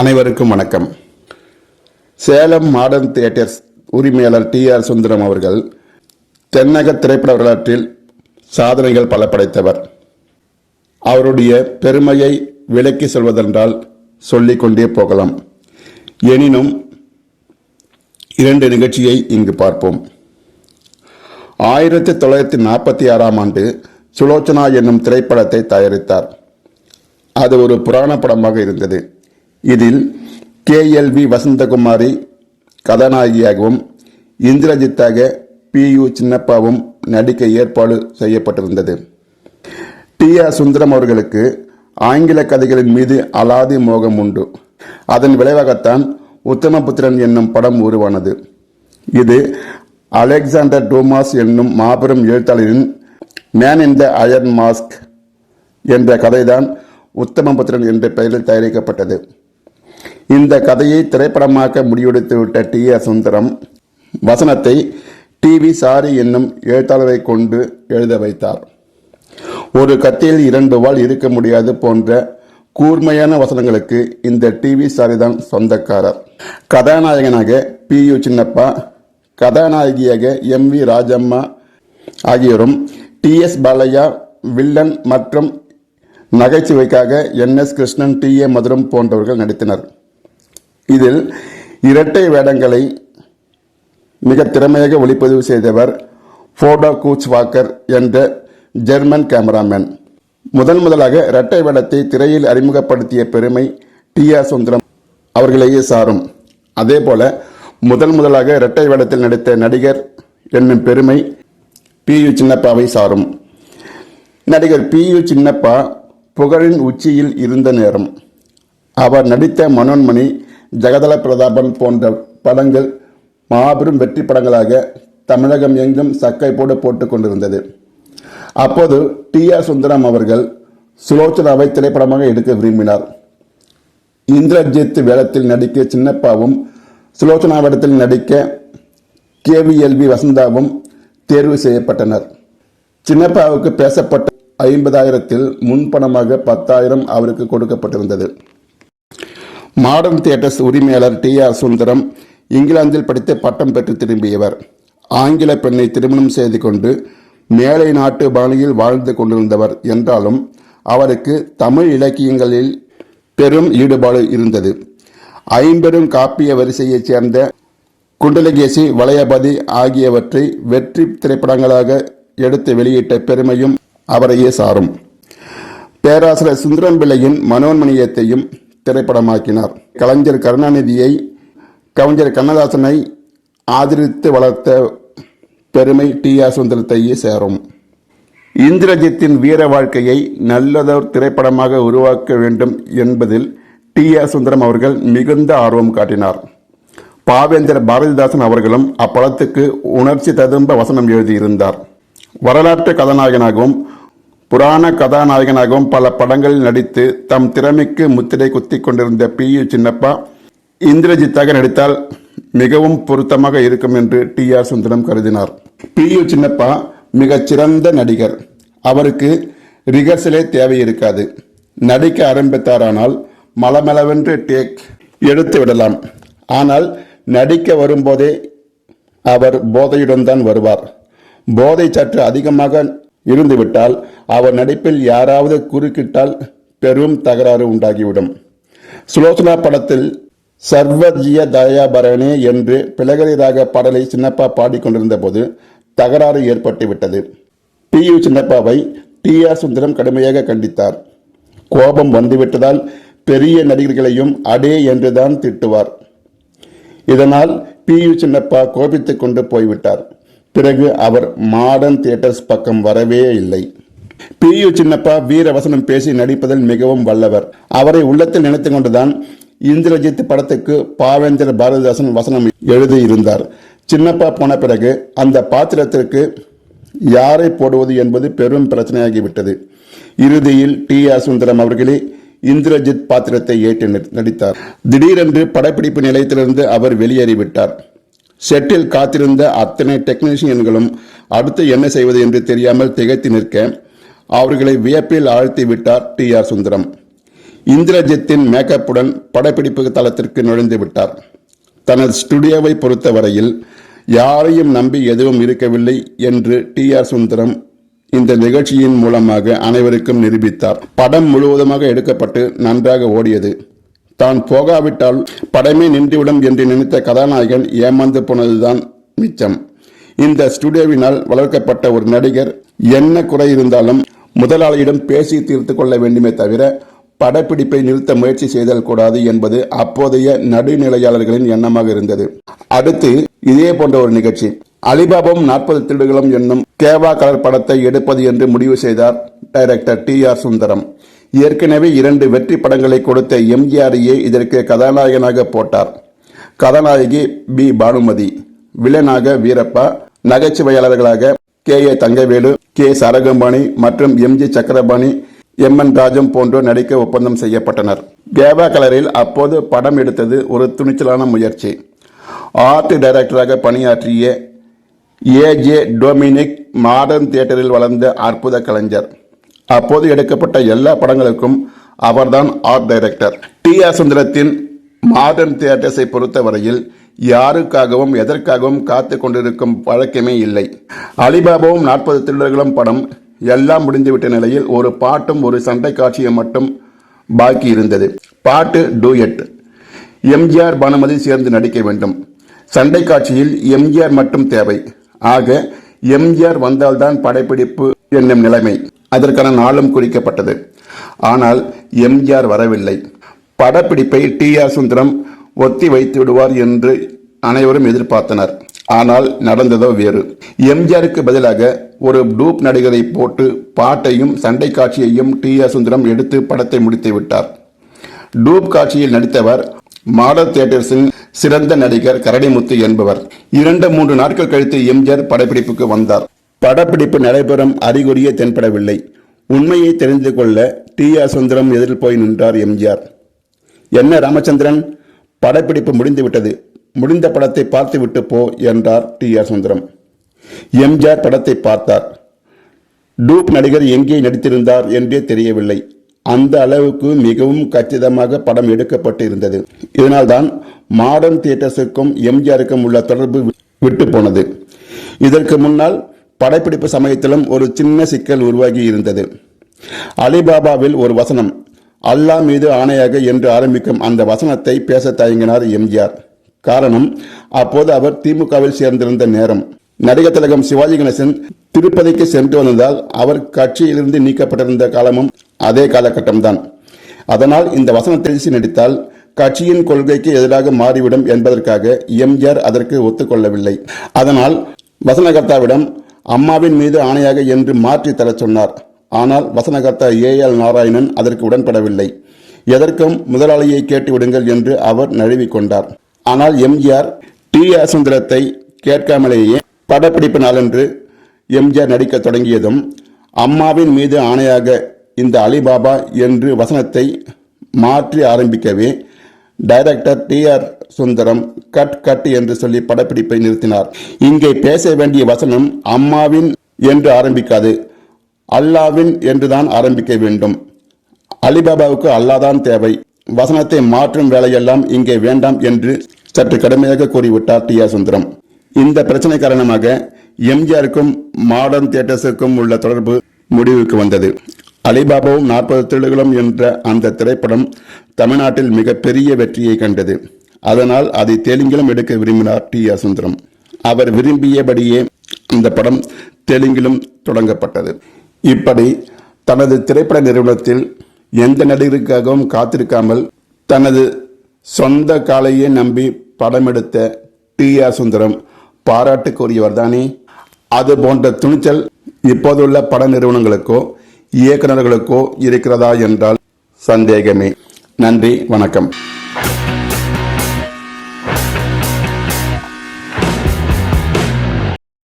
அனைவருக்கும் வணக்கம். Salem modern theatres உரிமையாளர் டி ஆர் சுந்தரம் அவர்கள் தென்னக திரைப்பட வரலாற்றில் சாதனைகள் பல படைத்தவர் அவருடைய பெருமையை விலக்கி சொல்வதென்றால் சொல்லிக்கொண்டே போகலாம். எனினும் இரண்டு நிகழ்ச்சியை இங்கு பார்ப்போம். ஆயிரத்தி தொள்ளாயிரத்தி நாற்பத்தி ஆறாம் ஆண்டு சுலோச்சனா என்னும் திரைப்படத்தை தயாரித்தார். அது ஒரு புராண படமாக இருந்தது. இதில் கேஎல்வி வசந்தகுமாரி கதாநாயகியாகவும் இந்திரஜித்தாக பி யு சின்னப்பாவும் நடிக்க ஏற்பாடு செய்யப்பட்டிருந்தது. டி ஆர் சுந்தரம் அவர்களுக்கு ஆங்கில கதைகளின் மீது அலாதி மோகம் உண்டு. அதன் விளைவாகத்தான் உத்தமபுத்திரன் என்னும் படம் உருவானது. இது அலெக்சாண்டர் டோமாஸ் என்னும் மாபெரும் எழுத்தாளரின் Man in the Iron Mask என்ற கதைதான் உத்தமபுத்திரன் என்ற பெயரில் தயாரிக்கப்பட்டது. இந்த கதையை திரைப்படமாக்க முடிவெடுத்துவிட்ட டி ஏ சுந்தரம் வசனத்தை டிவி சாரி என்னும் எழுத்தாளரை கொண்டு எழுத வைத்தார். ஒரு கத்தியில் இரண்டு வாள் இருக்க முடியாது போன்ற கூர்மையான வசனங்களுக்கு இந்த டிவி சாரி தான் சொந்தக்காரர். கதாநாயகனாக பி யு சின்னப்பா கதாநாயகியாக எம் வி ராஜம்மா ஆகியோரும் டி எஸ் பாலையா வில்லன் மற்றும் நகைச்சுவைக்காக N S Krishnan T A Mathuram போன்றவர்கள் நடித்தனர். இதில் இரட்டை வேடங்களை மிக திறமையாக ஒளிப்பதிவு செய்தவர் ஃபோடோ கூச் வாக்கர் என்ற ஜெர்மன் கேமராமேன். முதன் முதலாக இரட்டை வேடத்தை திரையில் அறிமுகப்படுத்திய பெருமை டி ஆர் சுந்தரம் அவர்களையே சாரும். அதே போல முதல் முதலாக இரட்டை வேடத்தில் நடித்த நடிகர் என்னும் பெருமை பி யு சின்னப்பாவை சாரும். நடிகர் பி யு சின்னப்பா புகழின் உச்சியில் இருந்த நேரம். அவர் நடித்த மனோன்மணி ஜெகதல பிரதாபன் போன்ற படங்கள் மாபெரும் வெற்றி படங்களாக தமிழகம் எங்கும் சக்கை போடு போட்டுக் கொண்டிருந்தது. அப்போது டி ஆர் சுந்தரம் அவர்கள் சுலோச்சனாவை திரைப்படமாக எடுக்க விரும்பினார். இந்திரஜித் வேடத்தில் நடிக்க சின்னப்பாவும் சுலோச்சனா வேடத்தில் நடிக்க கேவிஎல்வி வசந்தாவும் தேர்வு செய்யப்பட்டனர். சின்னப்பாவுக்கு பேசப்பட்ட ஐம்பதாயிரத்தில் முன்பணமாக பத்தாயிரம் அவருக்கு கொடுக்கப்பட்டிருந்தது. மாடர்ன் தியேட்டர்ஸ் உரிமையாளர் டி ஆர் சுந்தரம் இங்கிலாந்தில் படித்து பட்டம் பெற்று திரும்பியவர். ஆங்கில பெண்ணை திருமணம் செய்து கொண்டு மேலை நாட்டு பாணியில் வாழ்ந்து கொண்டிருந்தவர் என்றாலும் அவருக்கு தமிழ் இலக்கியங்களில் பெரும் ஈடுபாடு இருந்தது. ஐம்பெரும் காப்பிய வரிசையைச் சேர்ந்த குண்டலகேசி வளையபதி ஆகியவற்றை வெற்றி திரைப்படங்களாக எடுத்து வெளியிட்ட பெருமையும் அவரையே சாரும். பேராசிரியர் சுந்தரம் பிள்ளையின் மனோன்மணியத்தையும் திரைப்படமாக்கினார். கலைஞர் கருணாநிதியை கவிஞர் கண்ணதாசனை ஆதரித்து வளர்த்த பெருமை டி ஆர் சுந்தரத்தையே சேரும். இந்திரஜித்தின் வீர வாழ்க்கையை நல்லதோர் திரைப்படமாக உருவாக்க வேண்டும் என்பதில் டி ஆர் சுந்தரம் அவர்கள் மிகுந்த ஆர்வம் காட்டினார். பாவேந்தர் பாரதிதாசன் அவர்களும் அப்படத்துக்கு உணர்ச்சி ததும்ப வசனம் எழுதியிருந்தார். வரலாற்று கதாநாயகனாகவும் புராண கதாநாயகனாகவும் பல படங்களில் நடித்து தம் திறமைக்கு முத்திரை குத்திக் கொண்டிருந்த பி யு சின்னப்பா இந்திரஜித்தாக நடித்தால் மிகவும் பொருத்தமாக இருக்கும் என்று டி ஆர் சுந்தரம் கருதினார். பி யு சின்னப்பா மிகச்சிறந்த நடிகர். அவருக்கு ரிகர்சலே தேவை இருக்காது நடிக்க ஆரம்பித்தாரானால் மலமளவென்று டேக் எடுத்து விடலாம். ஆனால் நடிக்க வரும்போதே அவர் போதையுடன் தான் வருவார். போதை சற்று அதிகமாக இருந்துவிட்டால் அவர் நடிப்பில் யாராவது குறுக்கிட்டால் பெரும் தகராறு உண்டாகிவிடும். சுலோசனா படத்தில் சர்வஜிய தயாபரணே என்று பிளகரிதாக பாடலை சின்னப்பா பாடிக்கொண்டிருந்த போது தகராறு ஏற்பட்டுவிட்டது. டி யு சின்னப்பாவை டி ஆர் சுந்தரம் கடுமையாக கண்டித்தார். கோபம் வந்துவிட்டதால் பெரிய நடிகர்களையும் அடே என்றுதான் திட்டுவார். இதனால் பி யு சின்னப்பா கோபித்துக் கொண்டு போய்விட்டார். பிறகு அவர் மாடர்ன் தியேட்டர்ஸ் பக்கம் வரவே இல்லை. பி யு சின்னப்பா வீரவசனம் பேசி நடிப்பதில் மிகவும் வல்லவர். அவரை உள்ளத்தில் நினைத்துக் கொண்டுதான் இந்திரஜித் படத்துக்கு பாவேந்தர் பாரதிதாசன் வசனம் எழுதியிருந்தார். சின்னப்பா போன பிறகு அந்த பாத்திரத்திற்கு யாரை போடுவது என்பது பெரும் பிரச்சனையாகிவிட்டது. இறுதியில் டி ஆர் சுந்தரம் அவர்களே இந்திரஜித் பாத்திரத்தை ஏற்று நடி- நடித்தார். திடீரென்று படப்பிடிப்பு நிலையத்திலிருந்து அவர் வெளியேறிவிட்டார். செட்டில் காத்திருந்த அத்தனை டெக்னீஷியன்களும் அடுத்து என்ன செய்வது என்று தெரியாமல் திகைத்து நிற்க அவர்களை வியப்பில் ஆழ்த்தி விட்டார் டி ஆர் சுந்தரம். இந்திரஜித்தின் மேக்கப்புடன் படப்பிடிப்பு தளத்திற்கு நுழைந்து விட்டார். தனது ஸ்டுடியோவை பொறுத்தவரையில் யாரையும் நம்பி எதுவும் இருக்கவில்லை என்று டி ஆர் சுந்தரம் இந்த நிகழ்ச்சியின் மூலமாக அனைவருக்கும் நிரூபித்தார். படம் முழுவதுமாக எடுக்கப்பட்டு நன்றாக ஓடியது. தான் போகாவிட்டால் படமே நின்றுவிடும் என்று நினைத்த கதாநாயகன் ஏமாந்து போனதுதான் மிச்சம். இந்த ஸ்டுடியோவினால் வளர்க்கப்பட்ட ஒரு நடிகர் என்ன குறை இருந்தாலும் முதலாளியிடம் பேசி தீர்த்து கொள்ள வேண்டுமே தவிர படப்பிடிப்பை நிறுத்த முயற்சி செய்தல் கூடாது என்பது அப்போதைய நடுநிலையாளர்களின் எண்ணமாக இருந்தது. அடுத்து இதே போன்ற ஒரு நிகழ்ச்சி. அலிபாபாவும் நாற்பது திருடுகளும் என்னும் கேவா கலர் படத்தை எடுப்பது என்று முடிவு செய்தார் டைரக்டர் டி ஆர் சுந்தரம். ஏற்கனவே இரண்டு வெற்றி படங்களை கொடுத்த எம்ஜிஆரையே இதற்கு கதாநாயகனாக போட்டார். கதாநாயகி பி. பானுமதி வில்லனாக Veerappa நகைச்சுவையாளர்களாக K. A. Thangavelu K Sarangapani மற்றும் MG Chakrapani M N Rajam போன்றோர் நடிக்க ஒப்பந்தம் செய்யப்பட்டனர். கேவா கலரில் அப்போது படம் எடுத்தது ஒரு துணிச்சலான முயற்சி. ஆர்ட் டைரக்டராக பணியாற்றிய ஏஜே டொமினிக் மாடர்ன் தியேட்டரில் வளர்ந்த அற்புத கலைஞர். அப்போது எடுக்கப்பட்ட எல்லா படங்களுக்கும் அவர்தான் ஆர்ட் டைரக்டர். டி ஆர் சுந்தரத்தின் மாடர்ன் தியேட்டர்ஸை பொறுத்தவரையில் யாருக்காகவும் எதற்காகவும் காத்து கொண்டிருக்கும் பழக்கமே இல்லை. அலிபாபாவும் நாற்பது திருடர்களும் படம் எல்லாம் முடிந்துவிட்ட நிலையில் ஒரு பாட்டும் ஒரு சண்டை காட்சியும் மட்டும் பாக்கி இருந்தது. பாட்டு டூயட். எம்ஜிஆர் பானுமதி சேர்ந்து நடிக்க வேண்டும். சண்டை காட்சியில் எம்ஜிஆர் மட்டும் தேவை. ஆக எம்ஜிஆர் வந்தால்தான் படைப்பிடிப்பு என்னும் நிலைமை அதற்கான நாளும் குறிக்கப்பட்டது. ஆனால் எம்ஜிஆர் வரவில்லை. படப்பிடிப்பை டி ஆர் சுந்தரம் ஒத்தி வைத்து விடுவார் என்று அனைவரும் எதிர்பார்த்தனர். ஆனால் நடந்ததோ வேறு. எம்ஜிஆருக்கு பதிலாக ஒரு டூப் நடிகரை போட்டு பாட்டையும் சண்டை காட்சியையும் டி ஆர் சுந்தரம் எடுத்து படத்தை முடித்து விட்டார். டூப் காட்சியில் நடித்தவர் மாடல் தியேட்டர்ஸின் சிறந்த நடிகர் கரடிமுத்து என்பவர். இரண்டு மூன்று நாட்கள் கழித்து எம்ஜிஆர் படப்பிடிப்புக்கு வந்தார். படப்பிடிப்பு நடைபெறும் அறிகுறியே தென்படவில்லை. உண்மையை தெரிந்து கொள்ள டி ஆர் சுந்தரம் எதிரில் போய் நின்றார் எம்ஜிஆர். என்ன ராமச்சந்திரன் படப்பிடிப்பு முடிந்துவிட்டது. முடிந்த படத்தை பார்த்துவிட்டு போ என்றார் டி ஆர் சுந்தரம். எம்ஜிஆர் படத்தை பார்த்தார். டூப் நடிகர் எங்கே நடித்திருந்தார் என்றே தெரியவில்லை. அந்த அளவுக்கு மிகவும் கச்சிதமாக படம் எடுக்கப்பட்டு இருந்தது இதனால்தான் மாடர்ன் தியேட்டர்ஸுக்கும் எம்ஜிஆருக்கும் உள்ள தொடர்பு விட்டு போனது. இதற்கு முன்னால் படப்பிடிப்பு சமயத்திலும் ஒரு சின்ன சிக்கல் உருவாகி இருந்தது. அலிபாபாவில் ஒரு வசனம் அல்லாஹ் மீது ஆணையாக என்று ஆரம்பிக்கும் அந்த வசனத்தை பேச தயங்கினார் எம்ஜிஆர். காரணம் அப்போது அவர் திமுகவில் சேர்ந்திருந்த நேரம். நடிகர் திலகம் சிவாஜி கணேசன் திருப்பதிக்கு சென்று வந்ததால் அவர் கட்சியிலிருந்து நீக்கப்பட்டிருந்த காலமும் அதே காலகட்டம்தான். அதனால் இந்த வசனத்தை நடித்தால் கட்சியின் கொள்கைக்கு எதிராக மாறிவிடும் என்பதற்காக எம்ஜிஆர் அதற்கு ஒத்துக்கொள்ளவில்லை. அதனால் வசனகர்த்தாவிடம் அம்மாவின் மீது ஆணையாக என்று மாற்றி தரச் சொன்னார். ஆனால் வசனகர்த்தா ஏ எல் நாராயணன் அதற்கு உடன்படவில்லை. எதற்கும் முதலாளியை கேட்டு விடுங்கள் என்று அவர் நழுவிக்கொண்டார் ஆனால் எம்ஜிஆர் டி ஆர் சுந்தரத்தை கேட்காமலேயே படப்பிடிப்பு நாளன்று எம்ஜிஆர் நடிக்க தொடங்கியதும் அம்மாவின் மீது ஆணையாக இந்த அலிபாபா என்று வசனத்தை மாற்றி ஆரம்பிக்கவே director T R Sundaram cut cut என்று சொல்லி படப்பிடிப்பை நிறுத்தினார். இங்கே பேச வேண்டிய வசனம் அம்மாவின் என்று ஆரம்பிக்காது. அல்லாவின் என்றுதான் ஆரம்பிக்க வேண்டும். அலிபாபாவுக்கு அல்லாதான் தேவை. வசனத்தை மாற்றும் வேலையெல்லாம் இங்கே வேண்டாம் என்று சற்று கடுமையாக கூறிவிட்டார் டி. ஆர். சுந்தரம். இந்த பிரச்சனை காரணமாக எம்ஜிஆருக்கும் மாடர்ன் தியேட்டர்ஸுக்கும் உள்ள தொடர்பு முடிவுக்கு வந்தது. அலிபாபாவும் நாற்பது திருடுகளும் என்ற அந்த திரைப்படம் தமிழ்நாட்டில் மிகப்பெரிய வெற்றியை கண்டது. அதனால் அதை தெலுங்கிலும் எடுக்க விரும்பினார் டி. ஆர். சுந்தரம். அவர் விரும்பியபடியே அந்த படம் தெலுங்கிலும் தொடங்கப்பட்டது. இப்படி தனது திரைப்பட நிறுவனத்தில் எந்த நடிகருக்காகவும் காத்திருக்காமல் தனது சொந்த காலையே நம்பி படம் எடுத்த டி ஆர் சுந்தரம் பாராட்டுக்குரியவர் தானே? அது போன்ற துணிச்சல் இப்போதுள்ள பட நிறுவனங்களுக்கோ இயக்குநர்களுக்கோ இருக்கிறதா என்றால் சந்தேகமே. நன்றி வணக்கம்.